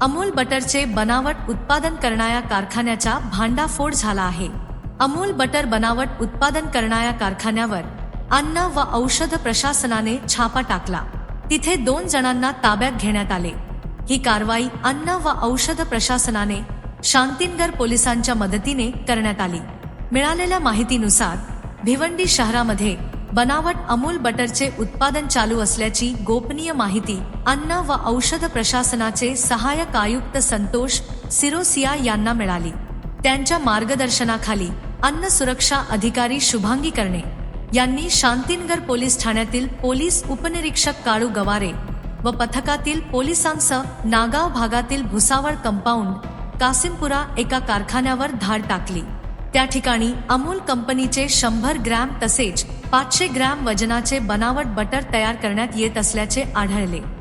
अमूल बटरचे बनावट उत्पादन करणाऱ्या कारखान्याचा भांडाफोड झाला आहे. अमूल बटर बनावट उत्पादन करणाऱ्या कारखान्यावर अन्न व औषध प्रशासनाने छापा टाकला. तिथे दोन जणांना ताब्यात घेण्यात आले. ही कारवाई अन्न व औषध प्रशासनाने शांतिनगर पोलिसांच्या मदतीने करण्यात आली. मिळालेल्या माहितीनुसार भिवंडी शहरामध्ये बनावट अमूल बटरचे उत्पादन चालू असल्याची गोपनीय माहिती अन्न व औषध प्रशासनाचे सहाय्यक आयुक्त संतोष सिरोसिया यांना मिळाली. त्यांच्या मार्गदर्शनाखाली अन्न सुरक्षा अधिकारी शुभांगी करणे. यांनी शांतीनगर पोलीस ठाण्यातील पोलीस उपनिरीक्षक काळू गवारे व पथकातील पोलिसांसह नागाव भागातील भुसावळ कंपाऊंड कासिमपुरा एका कारखान्यावर धाड टाकली. त्या ठिकाणी अमूल कंपनीचे शंभर ग्रॅम तसेच पाचशे ग्रॅम वजनाचे बनावट बटर तयार करण्यात येत असल्याचे आढळले.